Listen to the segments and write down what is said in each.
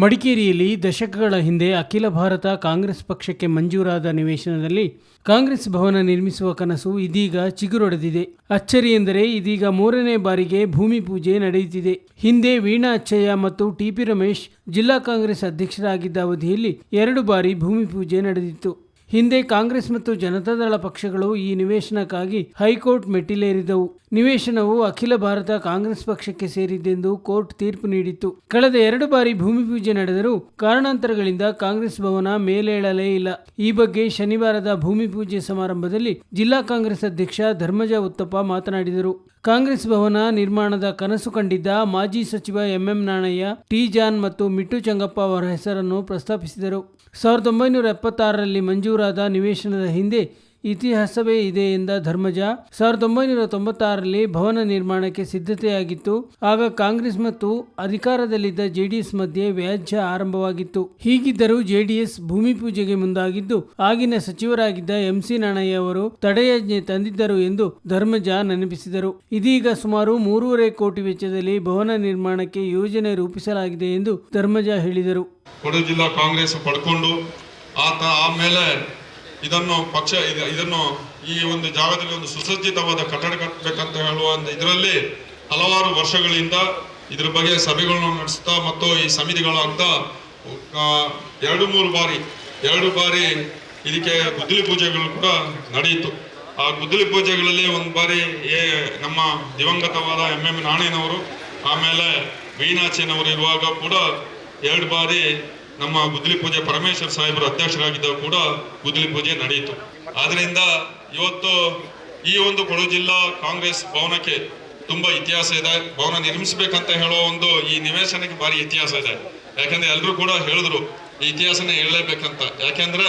ಮಡಿಕೇರಿಯಲ್ಲಿ ದಶಕಗಳ ಹಿಂದೆ ಅಖಿಲ ಭಾರತ ಕಾಂಗ್ರೆಸ್ ಪಕ್ಷಕ್ಕೆ ಮಂಜೂರಾದ ನಿವೇಶನದಲ್ಲಿ ಕಾಂಗ್ರೆಸ್ ಭವನ ನಿರ್ಮಿಸುವ ಕನಸು ಇದೀಗ ಚಿಗುರೊಡೆದಿದೆ. ಅಚ್ಚರಿ ಎಂದರೆ ಇದೀಗ ಮೂರನೇ ಬಾರಿಗೆ ಭೂಮಿ ಪೂಜೆ ನಡೆಯುತ್ತಿದೆ. ಹಿಂದೆ ವೀಣಾ ಅಚ್ಚಯ್ಯ ಮತ್ತು ಟಿಪಿ ರಮೇಶ್ ಜಿಲ್ಲಾ ಕಾಂಗ್ರೆಸ್ ಅಧ್ಯಕ್ಷರಾಗಿದ್ದ ಅವಧಿಯಲ್ಲಿ ಎರಡು ಬಾರಿ ಭೂಮಿ ಪೂಜೆ ನಡೆದಿತ್ತು. ಹಿಂದೆ ಕಾಂಗ್ರೆಸ್ ಮತ್ತು ಜನತಾದಳ ಪಕ್ಷಗಳು ಈ ನಿವೇಶನಕ್ಕಾಗಿ ಹೈಕೋರ್ಟ್ ಮೆಟ್ಟಿಲೇರಿದವು. ನಿವೇಶನವು ಅಖಿಲ ಭಾರತ ಕಾಂಗ್ರೆಸ್ ಪಕ್ಷಕ್ಕೆ ಸೇರಿದ್ದೆಂದು ಕೋರ್ಟ್ ತೀರ್ಪು ನೀಡಿತ್ತು. ಕಳೆದ ಎರಡು ಬಾರಿ ಭೂಮಿ ಪೂಜೆ ನಡೆದರೂ ಕಾರಣಾಂತರಗಳಿಂದ ಕಾಂಗ್ರೆಸ್ ಭವನ ಮೇಲೇಳಲೇ ಇಲ್ಲ. ಈ ಬಗ್ಗೆ ಶನಿವಾರದ ಭೂಮಿ ಪೂಜೆ ಸಮಾರಂಭದಲ್ಲಿ ಜಿಲ್ಲಾ ಕಾಂಗ್ರೆಸ್ ಅಧ್ಯಕ್ಷ ಧರ್ಮಜ ಉತ್ತಪ್ಪ ಮಾತನಾಡಿದರು. ಕಾಂಗ್ರೆಸ್ ಭವನ ನಿರ್ಮಾಣದ ಕನಸು ಕಂಡಿದ್ದ ಮಾಜಿ ಸಚಿವ ಎಂಎಂ ನಾಣಯ್ಯ, ಟಿ ಜಾನ್ ಮತ್ತು ಮಿಟ್ಟು ಚಂಗಪ್ಪ ಅವರ ಹೆಸರನ್ನು ಪ್ರಸ್ತಾಪಿಸಿದರು. ಸಾವಿರದ ಒಂಬೈನೂರ ಎಪ್ಪತ್ತಾರರಲ್ಲಿ ಮಂಜೂರಾದ ನಿವೇಶನದ ಹಿಂದೆ ಇತಿಹಾಸವೇ ಇದೆ ಎಂದ ಧರ್ಮಜ. ಸಾವಿರದ ಒಂಬೈನೂರ ತೊಂಬತ್ತಾರರಲ್ಲಿ ಭವನ ನಿರ್ಮಾಣಕ್ಕೆ ಸಿದ್ಧತೆಯಾಗಿತ್ತು. ಆಗ ಕಾಂಗ್ರೆಸ್ ಮತ್ತು ಅಧಿಕಾರದಲ್ಲಿದ್ದ ಜೆಡಿಎಸ್ ಮಧ್ಯೆ ವ್ಯಾಜ್ಯ ಆರಂಭವಾಗಿತ್ತು. ಹೀಗಿದ್ದರೂ ಜೆಡಿಎಸ್ ಭೂಮಿ ಪೂಜೆಗೆ ಮುಂದಾಗಿದ್ದು, ಆಗಿನ ಸಚಿವರಾಗಿದ್ದ ಎಂಸಿ ನಾಣಯ್ಯ ಅವರು ತಡೆಯಾಜ್ಞೆ ತಂದಿದ್ದರು ಎಂದು ಧರ್ಮಜ ನೆನಪಿಸಿದರು. ಇದೀಗ ಸುಮಾರು ಮೂರುವರೆ ಕೋಟಿ ವೆಚ್ಚದಲ್ಲಿ ಭವನ ನಿರ್ಮಾಣಕ್ಕೆ ಯೋಜನೆ ರೂಪಿಸಲಾಗಿದೆ ಎಂದು ಧರ್ಮಜ ಹೇಳಿದರು. ಕೊಡಗು ಜಿಲ್ಲಾ ಕಾಂಗ್ರೆಸ್ ಪಡ್ಕೊಂಡು ಆತ ಆಮೇಲೆ ಇದನ್ನು ಪಕ್ಷ, ಇದ- ಇದನ್ನು ಈ ಒಂದು ಜಾಗದಲ್ಲಿ ಒಂದು ಸುಸಜ್ಜಿತವಾದ ಕಟ್ಟಡ ಕಟ್ಟಬೇಕಂತ ಹೇಳುವ ಒಂದು ಇದರಲ್ಲಿ ಹಲವಾರು ವರ್ಷಗಳಿಂದ ಇದ್ರ ಬಗ್ಗೆ ಸಭೆಗಳನ್ನು ನಡೆಸ್ತಾ ಮತ್ತು ಈ ಸಮಿತಿಗಳಾಗ್ತಾ ಎರಡು ಮೂರು ಬಾರಿ, ಎರಡು ಬಾರಿ ಇದಕ್ಕೆ ಗುದ್ದಲಿ ಪೂಜೆಗಳು ಕೂಡ ನಡೆಯಿತು. ಆ ಗುದ್ದಲಿ ಪೂಜೆಗಳಲ್ಲಿ ಒಂದು ಬಾರಿ ಏ ನಮ್ಮ ದಿವಂಗತವಾದ ಎಂ ಎಂ ನಾಣೇನವರು, ಆಮೇಲೆ ಮೀನಾಚಿನವರು ಇರುವಾಗ ಕೂಡ ಎರಡು ಬಾರಿ ನಮ್ಮ ಗುದ್ದಲಿ ಪೂಜೆ ಪರಮೇಶ್ವರ್ ಸಾಹೇಬರು ಅಧ್ಯಕ್ಷರಾಗಿದ್ದಾಗ ಕೂಡ ಗುದ್ದಲಿ ಪೂಜೆ ನಡೆಯಿತು. ಆದ್ರಿಂದ ಇವತ್ತು ಈ ಒಂದು ಕೊಡಗು ಜಿಲ್ಲಾ ಕಾಂಗ್ರೆಸ್ ಭವನಕ್ಕೆ ತುಂಬಾ ಇತಿಹಾಸ ಇದೆ. ಭವನ ನಿರ್ಮಿಸಬೇಕಂತ ಹೇಳೋ ಒಂದು ಈ ನಿವೇಶನಕ್ಕೆ ಭಾರಿ ಇತಿಹಾಸ ಇದೆ. ಯಾಕಂದ್ರೆ ಎಲ್ಲರೂ ಕೂಡ ಹೇಳಿದ್ರು ಈ ಇತಿಹಾಸನ ಹೇಳಲೇಬೇಕಂತ. ಯಾಕೆಂದ್ರೆ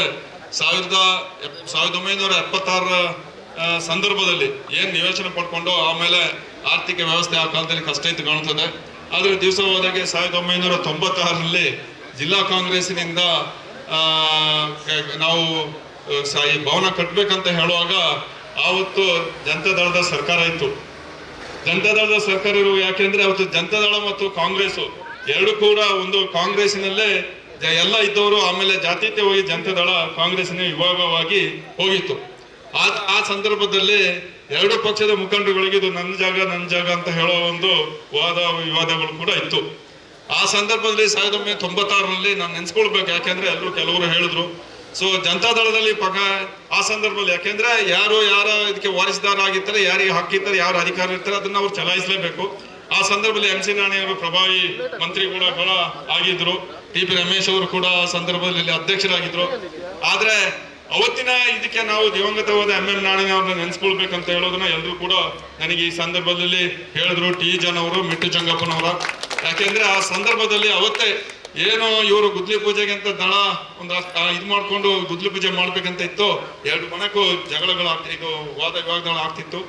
ಸಾವಿರದ ಸಾವಿರದ ಒಂಬೈನೂರ ಎಪ್ಪತ್ತಾರರ ಸಂದರ್ಭದಲ್ಲಿ ಏನ್ ನಿವೇಶನ ಪಡ್ಕೊಂಡು ಆಮೇಲೆ ಆರ್ಥಿಕ ವ್ಯವಸ್ಥೆ ಆ ಕಾಲದಲ್ಲಿ ಕಷ್ಟ ಇತ್ತು ಕಾಣ್ತದೆ ಆದ್ರೆ ದಿವಸ ಹೋದಾಗೆ ಸಾವಿರದ ಒಂಬೈನೂರ ತೊಂಬತ್ತಾರರಲ್ಲಿ ಜಿಲ್ಲಾ ಕಾಂಗ್ರೆಸ್ಸಿನಿಂದ ನಾವು ಈ ಭವನ ಕಟ್ಟಬೇಕಂತ ಹೇಳುವಾಗ ಆವತ್ತು ಜನತಾದಳದ ಸರ್ಕಾರ ಇತ್ತು. ಜನತಾದಳದ ಸರ್ಕಾರ ಇರುವ ಯಾಕೆಂದ್ರೆ ಅವತ್ತು ಜನತಾದಳ ಮತ್ತು ಕಾಂಗ್ರೆಸ್ ಎರಡು ಕೂಡ ಒಂದು ಕಾಂಗ್ರೆಸ್ಸಿನಲ್ಲೇ ಎಲ್ಲ ಇದ್ದವರು ಆಮೇಲೆ ಜಾತೀಯವಾಗಿ ಜನತಾದಳ ಕಾಂಗ್ರೆಸ್ನ ವಿಭಾಗವಾಗಿ ಹೋಗಿತ್ತು. ಆ ಆ ಸಂದರ್ಭದಲ್ಲಿ ಎರಡು ಪಕ್ಷದ ಮುಖಂಡರುಗಳಿಗೆ ಇದು ನನ್ನ ಜಾಗ ನನ್ನ ಜಾಗ ಅಂತ ಹೇಳೋ ಒಂದು ವಾದ, ವಿವಾದಗಳು ಕೂಡ ಇತ್ತು. ಆ ಸಂದರ್ಭದಲ್ಲಿ ಸಾವಿರದ ಒಂಬೈನೂರ ತೊಂಬತ್ತಾರರಲ್ಲಿ ನಾನು ನೆನ್ಸ್ಕೊಳ್ಬೇಕು, ಯಾಕೆಂದ್ರೆ ಎಲ್ಲರೂ ಕೆಲವರು ಹೇಳಿದ್ರು. ಸೊ ಜನತಾದಳದಲ್ಲಿ ಪಕ ಆ ಸಂದರ್ಭದಲ್ಲಿ, ಯಾಕೆಂದ್ರೆ ಯಾರು ಯಾರ ಇದಕ್ಕೆ ವಾರಿಸುದಾರ ಆಗಿರ್ತಾರೆ ಯಾರಿಗೆ ಹಾಕಿರ್ತಾರೆ ಯಾರು ಅಧಿಕಾರ ಇರ್ತಾರೆ, ಅದನ್ನ ಅವ್ರು ಚಲಾಯಿಸಲೇಬೇಕು. ಆ ಸಂದರ್ಭದಲ್ಲಿ ಎಂ ಸಿ ನಾಣಿ ಪ್ರಭಾವಿ ಮಂತ್ರಿ ಕೂಡ ಬಹಳ ಆಗಿದ್ರು. ಟಿ ಪಿ ರಮೇಶ್ ಅವರು ಕೂಡ ಆ ಸಂದರ್ಭದಲ್ಲಿ ಅಧ್ಯಕ್ಷರಾಗಿದ್ರು. ಆದ್ರೆ ಅವತ್ತಿನ ಇದಕ್ಕೆ ನಾವು ದಿವಂಗತವಾದ ಎಂ ಎಂ ನಾಣಿನ ಅವ್ರನ್ನ ನೆನ್ಸ್ಕೊಳ್ಬೇಕಂತ ಹೇಳೋದನ್ನ ಎಲ್ಲರೂ ಕೂಡ ನನಗೆ ಈ ಸಂದರ್ಭದಲ್ಲಿ ಹೇಳಿದ್ರು. ಟಿ. ಜನ್ ಅವರು, ಮಿಟ್ಟು ಚಂಗಪ್ಪನವರ. ಯಾಕೆಂದ್ರೆ ಆ ಸಂದರ್ಭದಲ್ಲಿ ಅವತ್ತೇ ಏನು ಇವರು ಗುದ್ಲಿ ಪೂಜೆಗೆ ಅಂತ ದಳ ಒಂದು ಇದು ಮಾಡ್ಕೊಂಡು ಗುದ್ಲಿ ಪೂಜೆ ಮಾಡ್ಬೇಕಂತ ಇತ್ತು. ಎರಡು ಮನಕ್ಕೂ ಜಗಳಗಳು ವಾದ ವಿವಾದಗಳು ಆಗ್ತಿತ್ತು.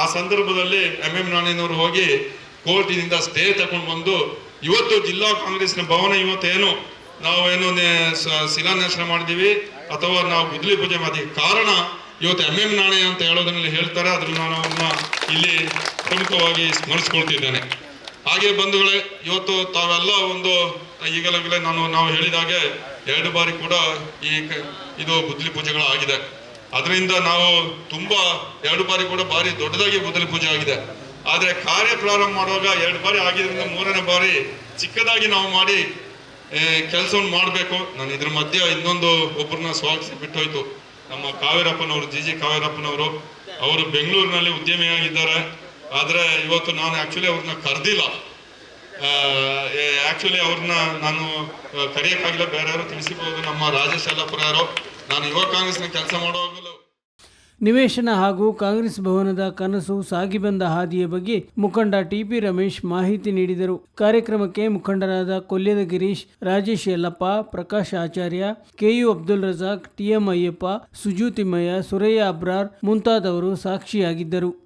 ಆ ಸಂದರ್ಭದಲ್ಲಿ ಎಂ ಎಂ ನಾಣಿನವರು ಹೋಗಿ ಕೋರ್ಟಿನಿಂದ ಸ್ಟೇ ತಗೊಂಡು ಬಂದು ಇವತ್ತು ಜಿಲ್ಲಾ ಕಾಂಗ್ರೆಸ್ನ ಭವನ ಇವತ್ತೇನು ನಾವೇನು ಶಿಲಾನ್ಯಾಸನ ಮಾಡಿದೀವಿ ಅಥವಾ ನಾವು ಗುದ್ಲಿ ಪೂಜೆ ಮಾಡಿದೀವಿ. ಕಾರಣ ಇವತ್ತು ಎಂ ಎಂ ನಾಣಯ್ಯ ಅಂತ ಹೇಳೋದ್ರಲ್ಲಿ ಹೇಳ್ತಾರೆ. ಅದನ್ನು ನಾನು ಅವ್ರನ್ನ ಇಲ್ಲಿ ಪ್ರಮುಖವಾಗಿ ಸ್ಮರಿಸ್ಕೊಳ್ತಿದ್ದೇನೆ. ಹಾಗೆ ಬಂಧುಗಳೇ, ಇವತ್ತು ತಾವೆಲ್ಲ ಒಂದು ಈಗಲೇ ನಾನು, ನಾವು ಹೇಳಿದಾಗೆ ಎರಡು ಬಾರಿ ಕೂಡ ಈ ಇದು ಬುದ್ಲಿ ಪೂಜೆಗಳು ಆಗಿದೆ. ಅದರಿಂದ ನಾವು ತುಂಬಾ ಎರಡು ಬಾರಿ ಕೂಡ ಬಾರಿ ದೊಡ್ಡದಾಗಿ ಬುದ್ಲಿ ಪೂಜೆ ಆಗಿದೆ. ಆದ್ರೆ ಕಾರ್ಯ ಪ್ರಾರಂಭ ಮಾಡುವಾಗ ಎರಡು ಬಾರಿ ಆಗಿದ್ರಿಂದ ಮೂರನೇ ಬಾರಿ ಚಿಕ್ಕದಾಗಿ ನಾವು ಮಾಡಿ ಕೆಲಸವನ್ನು ಮಾಡಬೇಕು. ನಾನು ಇದ್ರ ಮಧ್ಯೆ ಇನ್ನೊಂದು ಒಬ್ಬರನ್ನ ಸ್ವಾಗತಿಸಿ ಬಿಟ್ಟೋಯ್ತು. ನಮ್ಮ ಕಾವೇರಪ್ಪನವರು, ಜಿ ಜಿ ಕಾವೇರಪ್ಪನವರು, ಅವರು ಬೆಂಗಳೂರಿನಲ್ಲಿ ಉದ್ಯಮಿಯಾಗಿದ್ದಾರೆ. ಆದ್ರೆ ಇವತ್ತು ನಾನು ಆಕ್ಚುಲಿ ಅವ್ರನ್ನ ಕರೆದಿಲ್ಲ. ಆಕ್ಚುಲಿ ಅವ್ರನ್ನ ನಾನು ಕರೆಯಕ್ಕಾಗಿಲ್ಲ ಬೇರೆ ಯಾರು ತಿಳಿಸಿಬಹುದು ನಮ್ಮ ರಾಜೇಶ್ ಯಲ್ಲಾಪುರ ಯಾರೋ ನಾನು ಯುವ ಕಾಂಗ್ರೆಸ್ನ ಕೆಲಸ ಮಾಡುವಾಗಲೂ ನಿವೇಶನ ಹಾಗೂ ಕಾಂಗ್ರೆಸ್ ಭವನದ ಕನಸು ಸಾಗಿ ಬಂದ ಹಾದಿಯ ಬಗ್ಗೆ ಮುಖಂಡ ಟಿಪಿ ರಮೇಶ್ ಮಾಹಿತಿ ನೀಡಿದರು. ಕಾರ್ಯಕ್ರಮಕ್ಕೆ ಮುಖಂಡರಾದ ಕೊಲ್ಯದ Girish, Rajesh Yallappa, Prakash Acharya, K U Abdul Razak, T M Ayyappa Suju Thimmaiah Suraiya Abrar ಮುಂತಾದವರು ಸಾಕ್ಷಿಯಾಗಿದ್ದರು.